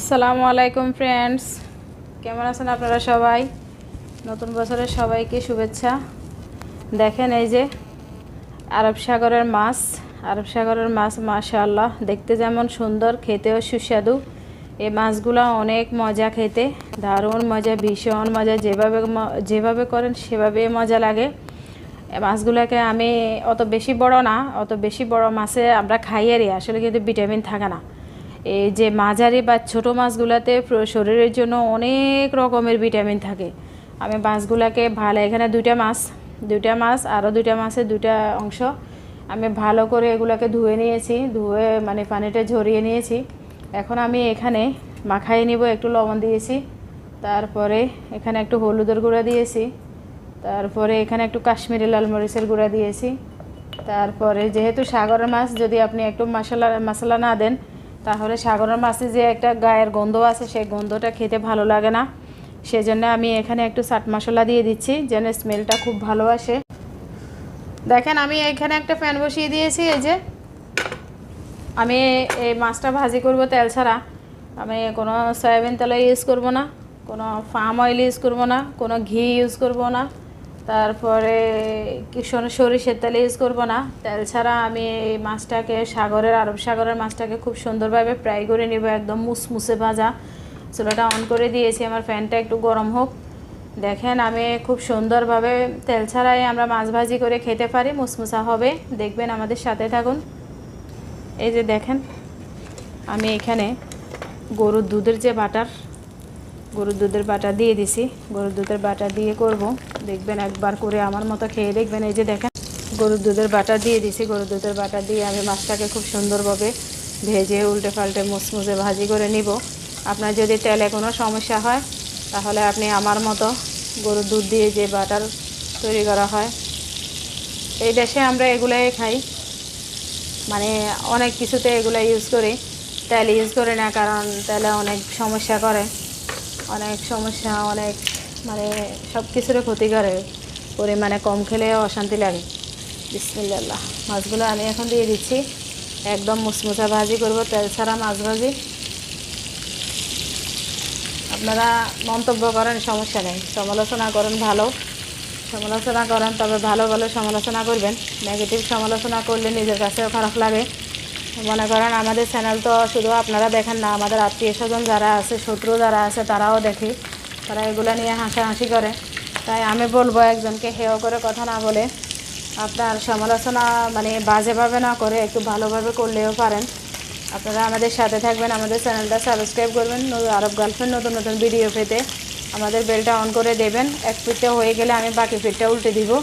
আসসালামু আলাইকুম ফ্রেন্ডস কেমন আছেন আপনারা সবাই? নতুন বছরের সবাইকে শুভেচ্ছা। দেখেন এই যে আরব সাগরের মাছ, আরব সাগরের মাছ, মাশাআল্লাহ, দেখতে যেমন সুন্দর, খেতেও সুস্বাদু। এই মাছগুলো অনেক মজা খেতে, দারুণ মজা, ভীষণ মজা, যেভাবে যেভাবে করেন সেভাবে মজা লাগে। মাছগুলোকে আমি অত বেশি বড় না, অত বেশি বড় মাছে আমরা খাইয়ারি আসলে কিন্তু ভিটামিন থাকে না। এই যে মাঝারি বা ছোট মাছগুলোতে শরীরের জন্য অনেক রকমের ভিটামিন থাকে। আমি মাছগুলোকে ভালো, এখানে দুইটা মাছ দুইটা মাছ আরও দুইটা মাছের দুইটা অংশ। আমি ভালো করে এগুলোকে ধুয়ে নিয়েছি, ধুয়ে মানে পানিটা ঝরিয়ে নিয়েছি। এখন আমি এখানে মাখাই নিব, একটু লবণ দিয়েছি। তারপরে এখানে একটু হলুদের গুঁড়া দিয়েছি। তারপরে এখানে একটু কাশ্মীরি লাল মরিচের গুঁড়া দিয়েছি। তারপরে যেহেতু সাগরের মাছ, যদি আপনি একটু মশলা মশলা না দেন তাহলে সাগরের মাছে যে একটা গায়ের গন্ধ আছে, সেই গন্ধটা খেতে ভালো লাগে না। সেজন্য আমি এখানে একটু চাট মশলা দিয়ে দিচ্ছি, যেন স্মেলটা খুব ভালো আসে। দেখেন, আমি এখানে একটা প্যান বসিয়ে দিয়েছি, এই যে। আমি এই মাছটা ভাজি করব তেল ছাড়া। আমি কোনো সয়াবিন তেল ইউজ করব না, কোনো ফার্ম অয়েল ইউজ করব না, কোনো ঘি ইউজ করব না। তারপরে কি সর- সরিষার তেল ইউজ করব না। তেল ছাড়া আমি এই মাছটাকে সাগরের, আরব সাগরের মাছটাকে খুব সুন্দরভাবে ফ্রাই করে নিব, একদম মুসমুসে ভাজা। চুলাটা অন করে দিয়েছি, আমার ফ্যানটা একটু গরম হোক। দেখেন আমি খুব সুন্দরভাবে তেল ছাড়াই আমরা মাছ ভাজি করে খেতে পারি, মুসমুসা হবে। দেখবেন আমাদের সাথে থাকুন। এই যে দেখেন, আমি এখানে গরুর দুধের যে বাটার গরুর দুধের বাটা দিয়ে দিছি। গরুর দুধের বাটা দিয়ে করব। দেখবেন একবার করে আমার মতো খেয়ে দেখবেন। এই যে দেখেন, গরুর দুধের বাটা দিয়ে দিছি। গরুর দুধের বাটা দিয়ে আমি মাছটাকে খুব সুন্দরভাবে ভেজে উল্টে পাল্টে মুসমুসে ভাজি করে নিব। আপনার যদি তেলে কোনো সমস্যা হয়, তাহলে আপনি আমার মতো গরুর দুধ দিয়ে যে বাটার তৈরি করা হয়, এই দেশে আমরা এগুলাই খাই। মানে অনেক কিছুতে এগুলো ইউজ করি। তেল ইউজ করি না, কারণ তেলে অনেক সমস্যা করে। অনেক সমস্যা, অনেক মানে সব কিছুরই ক্ষতি করে। পরিমাণে কম খেলে অশান্তি লাগে। বিসমিল্লাহ। মাছগুলো আমি এখন দিয়ে দিচ্ছি। একদম মুসমুসা ভাজি করব, তেল ছাড়া মাছ ভাজি। আপনারা মন্তব্য করেন, সমস্যা নেই। সমালোচনা করেন ভালো। সমালোচনা করেন, তবে ভালো ভালো সমালোচনা করবেন। নেগেটিভ সমালোচনা করলে নিজের কাছেও খারাপ লাগে। মনে করেন আমাদের চ্যানেল তো শুধু আপনারা দেখেন না, আমাদের আত্মীয় স্বজন যারা আছে, শত্রু যারা আছে, তারাও দেখে। তারা এগুলো নিয়ে হাসাহাসি করে। তাই আমি বলব একজনকে হেয় করে কথা না বলে আপনার সমালোচনা মানে বাজেভাবে না করে, একটু ভালোভাবে করলেও পারেন। আপনারা আমাদের সাথে থাকবেন, আমাদের চ্যানেলটা সাবস্ক্রাইব করবেন ন- আরব গার্লফ্রেন্ড নতুন নতুন ভিডিও পেতে আমাদের বেলটা অন করে দেবেন। এক ফিটটা হয়ে গেলে আমি বাকি ফিটটা উল্টে দিব।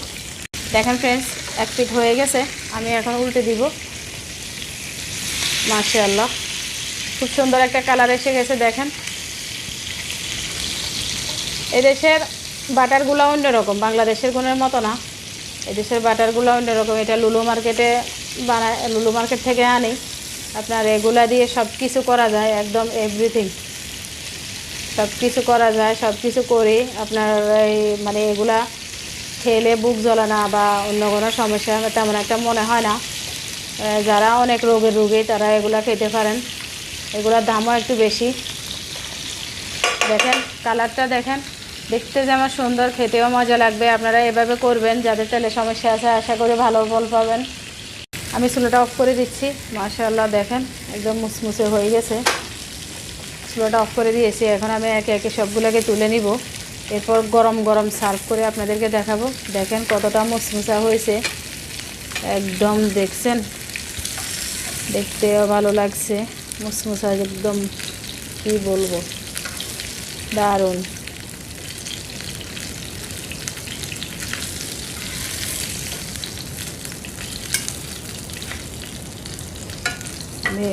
দেখেন ফ্রেন্ডস এক ফিট হয়ে গেছে, আমি এখন উল্টে দিব। মাশাআল্লাহ। খুব সুন্দর একটা কালার এসে গেছে, দেখেন। এদেশের বাটারগুলো অন্যরকম, বাংলাদেশের গুণের মতো না। এদেশের বাটারগুলো অন্যরকম। এটা লুলু মার্কেটে বানায় লুলু মার্কেট থেকে আনি। আপনার এগুলা দিয়ে সব কিছু করা যায়, একদম এভরিথিং সব কিছু করা যায় সব কিছু করে। আপনার এই মানে এগুলা খেলে বুক জ্বলে না বা অন্য কোনো সমস্যা তেমন একটা মনে হয় না। যারা অনেক রোগের রোগী, তারা এগুলা খেতে পারেন। এগুলার দামও একটু বেশি। দেখেন, কালারটা দেখেন। দেখতে যেমন সুন্দর, খেতেও মজা লাগবে। আপনারা এভাবে করবেন, যাদের তেলে সমস্যা আছে, আশা করি ভালো ফল পাবেন। আমি চুলোটা অফ করে দিচ্ছি। মাশাআল্লাহ, দেখেন, একদম মুসমুসে হয়ে গেছে। চুলোটা অফ করে দিয়েছি। এখন আমি একে একে সবগুলোকে তুলে নিব। এরপর গরম গরম সার্ভ করে আপনাদেরকে দেখাবো। দেখেন কতটা মুসমুসা হয়েছে। একদম, দেখছেন? দেখতেও ভালো লাগছে। মুসমুসা একদম কি বলব? দারুণ। আমি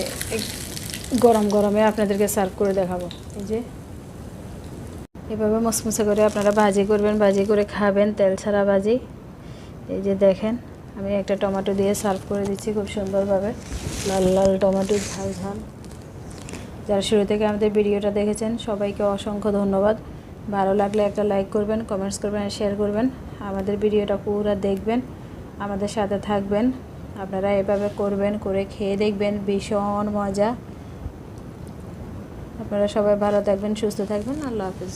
গরম গরমে আপনাদেরকে সার্ভ করে দেখাবো। এই যে। এভাবে মসমসে করে আপনারা ভাজি করবেন, ভাজি করে খাবেন, তেল ছাড়া ভাজি। এই যে দেখেন, আমি একটা টমেটো দিয়ে সার্ভ করে দিচ্ছি খুব সুন্দরভাবে। লাল লাল টমেটো, ঝাল ঝাল। যারা শুরু থেকে আমাদের ভিডিওটা দেখেছেন, সবাইকে অসংখ্য ধন্যবাদ। ভালো লাগলে একটা লাইক করবেন কমেন্টস করবেন শেয়ার করবেন। আমাদের ভিডিওটা পুরো দেখবেন, আমাদের সাথে থাকবেন। আপনারা এভাবে করবেন, করে খেয়ে দেখবেন, ভীষণ মজা। আপনারা সবাই ভালো থাকবেন, সুস্থ থাকবেন। আল্লাহ হাফিজ।